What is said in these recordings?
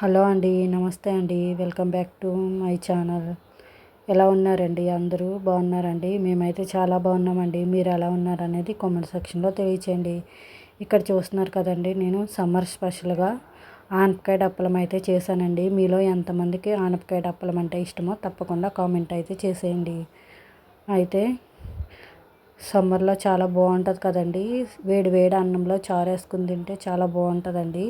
Hello అండి నమస్తే అండి. Welcome back to my channel. ఎలా ఉన్నారండి అందరూ? బాగున్నారండి? మేమైతే చాలా బాగున్నామండి. మీరు ఎలా ఉన్నారనేది కామెంట్ సెక్షన్లో తెలియచేయండి. ఇక్కడ చూస్తున్నారు కదండి నేను సమ్మర్ స్పెషల్గా ఆనపకాయ డప్పలం అయితే చేశానండి. మీలో ఎంతమందికి ఆనపకాయ డప్పలం అంటే ఇష్టమో తప్పకుండా కామెంట్ అయితే చేసేయండి. అయితే సమ్మర్లో చాలా బాగుంటుంది కదండి. వేడి వేడి అన్నంలో చారు వేసుకుని తింటే చాలా బాగుంటుందండి.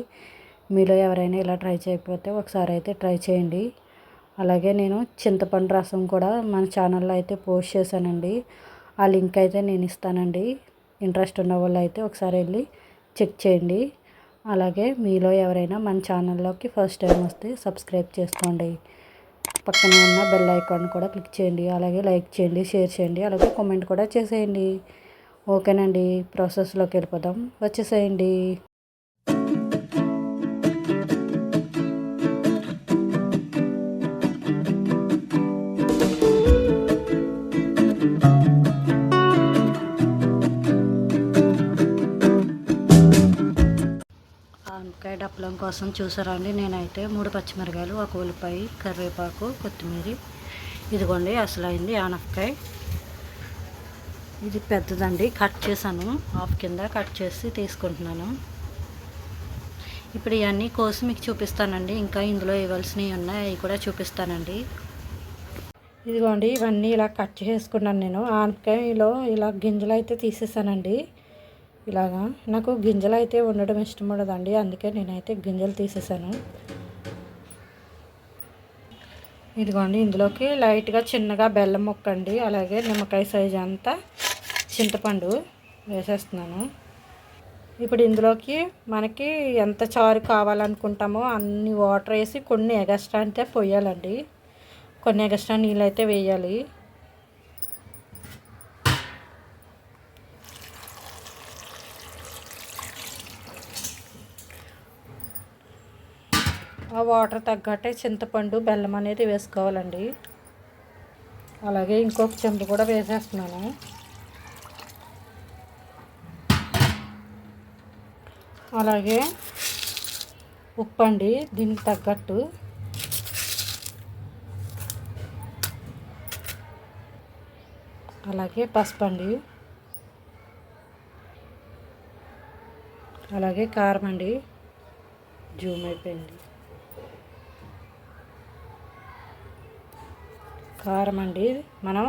మీలో ఎవరైనా ఇలా ట్రై చేయకపోతే ఒకసారి అయితే ట్రై చేయండి. అలాగే నేను చింతపండు రసం కూడా మన ఛానల్లో అయితే పోస్ట్ చేశానండి. ఆ లింక్ అయితే నేను ఇస్తానండి. ఇంట్రెస్ట్ ఉన్న వాళ్ళు అయితే ఒకసారి వెళ్ళి చెక్ చేయండి. అలాగే మీలో ఎవరైనా మన ఛానల్లోకి ఫస్ట్ టైం వస్తే సబ్స్క్రైబ్ చేసుకోండి. పక్కన ఉన్న బెల్ ఐకాన్ కూడా క్లిక్ చేయండి. అలాగే లైక్ చేయండి షేర్ చేయండి అలాగే కామెంట్ కూడా చేసేయండి. ఓకేనండి. ప్రాసెస్లోకి వెళ్ళిపోదాం. వచ్చేసేయండి. కోసం చూసారా అండి నేనైతే మూడు పచ్చిమిరకాయలు ఒక ఉల్లిపాయ కరివేపాకు కొత్తిమీర. ఇదిగోండి అసలు అయింది ఆనపకాయ ఇది పెద్దదండి. కట్ చేశాను. హాఫ్ కింద కట్ చేసి తీసుకుంటున్నాను. ఇప్పుడు ఇవన్నీ కోసి మీకు చూపిస్తానండి. ఇంకా ఇందులో ఇవ్వాల్సినవి ఉన్నాయి అవి కూడా చూపిస్తానండి. ఇదిగోండి ఇవన్నీ ఇలా కట్ చేసుకున్నాను నేను. ఆనపకాయలో ఇలా గింజలు అయితే తీసేసానండి. ఇలాగా. నాకు గింజలు అయితే ఉండడం ఇష్టం ఉండదండి. అందుకే నేనైతే గింజలు తీసేసాను. ఇదిగోండి ఇందులోకి లైట్గా చిన్నగా బెల్లం ముక్కండి. అలాగే నిమ్మకాయ సైజు అంతా చింతపండు వేసేస్తున్నాను. ఇప్పుడు ఇందులోకి మనకి ఎంత చారు కావాలనుకుంటామో అన్ని వాటర్ వేసి కొన్ని ఎగస్ట్రా అంటే పోయాలండి. కొన్ని ఎగస్ట్రా నీళ్ళు అయితే వేయాలి. ఆ వాటర్ తగ్గట్టే చింతపండు బెల్లం అనేది వేసుకోవాలండి. అలాగే ఇంకొక చెంబు కూడా వేసేస్తున్నాను. అలాగే ఉప్పు అండి దీనికి తగ్గట్టు. అలాగే పసుపు అండి. అలాగే కారం అండి. జూమ్ అయిపోయింది. కారం అండి. మనం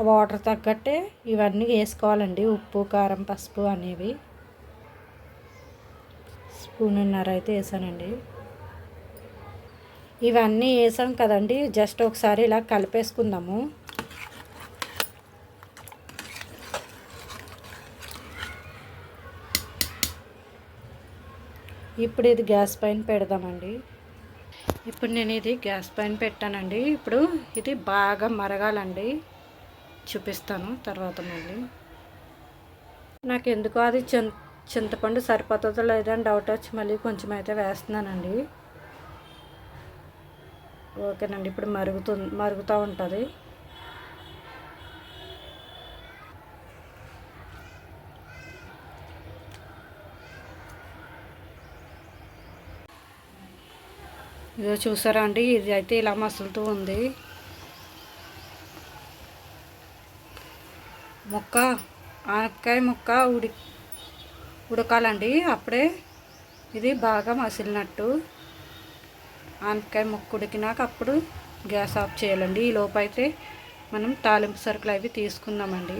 వాటర్ తగ్గట్టే ఇవన్నీ వేసుకోవాలండి. ఉప్పు కారం పసుపు అనేవి. స్పూన్నర అయితే వేసానండి. ఇవన్నీ వేసాం కదండి. జస్ట్ ఒకసారి ఇలా కలిపేసుకుందాము. ఇప్పుడు ఇది గ్యాస్ పైన పెడదామండి. ఇప్పుడు నేను ఇది గ్యాస్ పైన పెట్టానండి. ఇప్పుడు ఇది బాగా మరగాలండి. చూపిస్తాను తర్వాత మళ్ళీ. నాకు ఎందుకో అది చింత చింతపండు సరిపోతుందో లేదని డౌట్ వచ్చి మళ్ళీ కొంచెం అయితే వేస్తున్నానండి. ఓకేనండి ఇప్పుడు మరుగుతు మరుగుతూ ఉంటుంది. ఇదో చూసారా అండి? ఇది అయితే ఇలా మసులుతూ ఉంది. మొక్క ఆనపకాయ ముక్క ఉడి ఉడకాలండి. అప్పుడే ఇది బాగా మసిలినట్టు. ఆనపకాయ ముక్క ఉడికినాక అప్పుడు గ్యాస్ ఆఫ్ చేయాలండి. ఈ లోపైతే మనం తాలింపు సరుకులు అవి తీసుకుందామండి.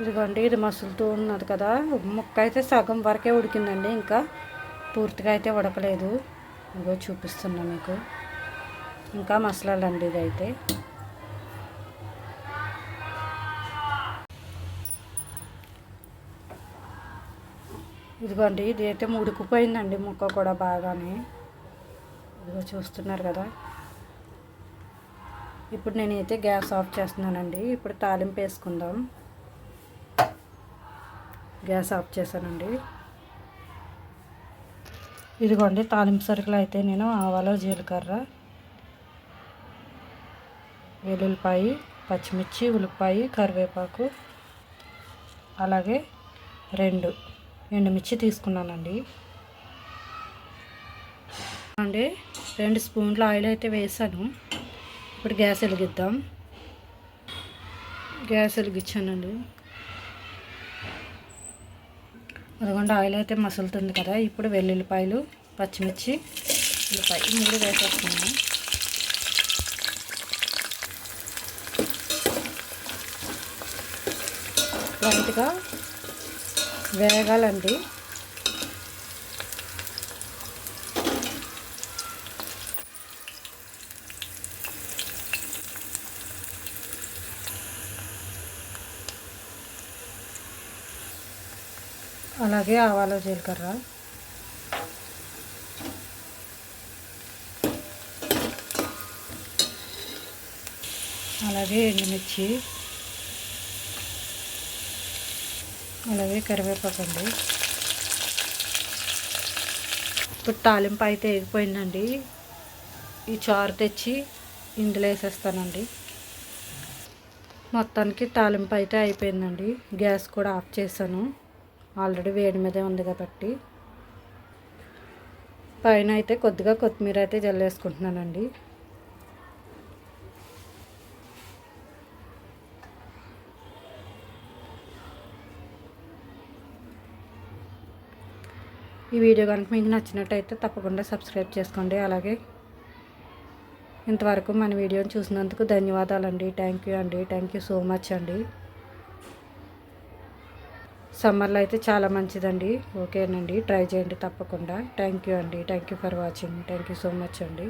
ఇదిగోండి ఇది మసులుతూ ఉన్నది కదా. ముక్క అయితే సగం వరకే ఉడికిందండి. ఇంకా పూర్తిగా అయితే ఉడకలేదు. ఇదిగో చూపిస్తున్నా మీకు. ఇంకా మసాలాలండి ఇదైతే. ఇదిగోండి ఇది అయితే ఉడికిపోయిందండి ముక్క కూడా బాగానే. ఇదిగో చూస్తున్నారు కదా. ఇప్పుడు నేనైతే గ్యాస్ ఆఫ్ చేస్తున్నానండి. ఇప్పుడు తాలింపు వేసుకుందాం. గ్యాస్ ఆఫ్ చేశానండి. ఇదిగోండి తాలింపు సరుకులు అయితే నేను ఆవాలు జీలకర్ర వెల్లుల్లిపాయి పచ్చిమిర్చి ఉల్లిపాయ కరివేపాకు అలాగే రెండు ఎండుమిర్చి తీసుకున్నానండి. అండి రెండు స్పూన్లు ఆయిల్ అయితే వేసాను. ఇప్పుడు గ్యాస్ వెలిగిద్దాం. గ్యాస్ వెలిగించానండి. అదిగోండి ఆయిల్ అయితే మసులుతుంది కదా ఇప్పుడు వెల్లుల్లిపాయలు పచ్చిమిర్చి ఉల్లిపాయ. మూడు వేసేస్తున్నాను లైట్గా వేగాలండి అలాగే ఆవాల జీలకర్ర. అలాగే ఎండుమిర్చి. అలాగే కరివేపాకు అండి ఇప్పుడు తాలింపు అయితే ఎగిపోయిందండి ఈ చారు తెచ్చి ఇందులో వేసేస్తానండి. మొత్తానికి తాలింపు అయితే అయిపోయిందండి. గ్యాస్ కూడా ఆఫ్ చేశాను. ఆల్రెడీ వేడి మీదే ఉంది కాబట్టి. పైన అయితే కొద్దిగా కొత్తిమీర అయితే జల్లేసుకుంటున్నానండి. ఈ వీడియో కనుక మీకు నచ్చినట్టయితే తప్పకుండా సబ్స్క్రైబ్ చేసుకోండి. అలాగే ఇంతవరకు మన వీడియోని చూసినందుకు ధన్యవాదాలండి. థ్యాంక్ యూ అండి. థ్యాంక్ యూ సో మచ్ అండి. సమ్మర్లో అయితే చాలా మంచిదండి. ఓకేనండి. ట్రై చేయండి తప్పకుండా. థ్యాంక్ యూ అండి. Thank you for watching. Thank you so much అండి.